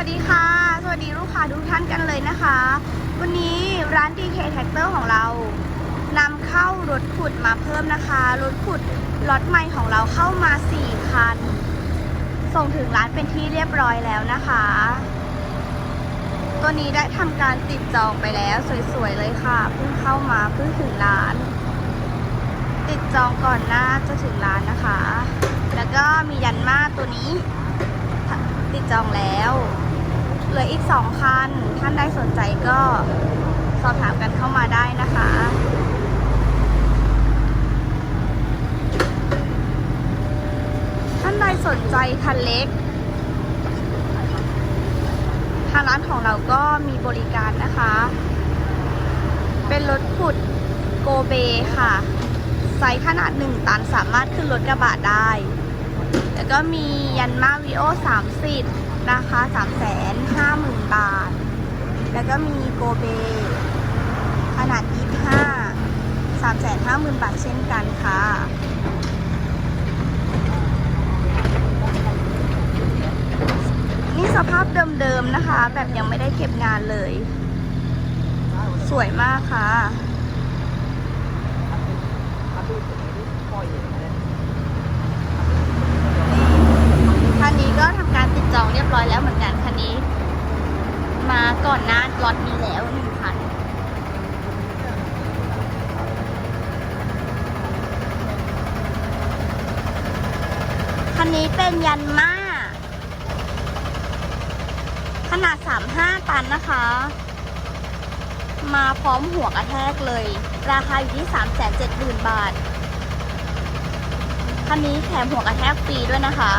วัสดีค่ะ สวัสดีลูกค้าทุกท่านกันเลยนะคะ วันนี้ร้าน DK Tractor ของเรานำเข้ารถขุดมาเพิ่มนะคะ รถขุดล็อตใหม่ของเราเข้ามา 4 คัน ส่งถึงร้านเป็นที่เรียบร้อยแล้วนะคะ ตัวนี้ได้ทำการติดจองไปแล้วสวยๆเลยค่ะเพิ่งเข้ามาเพิ่งถึงร้าน ติดจองก่อนหน้าจะถึงร้านนะคะ แล้วก็มียันมาตัวนี้ติดจองแล้ว ลืออีกสองคัน ท่านใดสนใจก็สอบถามกันเข้ามาได้นะคะท่านใดสนใจคันเล็ก ทางร้านของเราก็มีบริการนะคะ เป็นรถขุดโกเบค่ะ ไซส์ขนาด 1 ตันสามารถขึ้นรถกระบะได้ แล้วก็มียันมาวิโอ30 ราคา 350,000 บาท แล้วก็มีโกเบ ขนาด 25 350,000 บาทเช่นกันค่ะนี่สภาพเดิมๆนะคะ แบบยังไม่ได้เก็บงานเลย สวยมากค่ะ คันนี้ก็ทำการติดจองเรียบร้อยแล้วเหมือน กันคันนี้ มาก่อนหน้าล็อตนี้แล้วหนึ่งคันคันนี้เป็นยันมาขนาด 35 ตันนะคะ มาพร้อมหัวกระแทกเลย ราคาอยู่ที่ 370,000 บาทคันนี้แถมหัวกระแทกฟรีด้วยนะคะ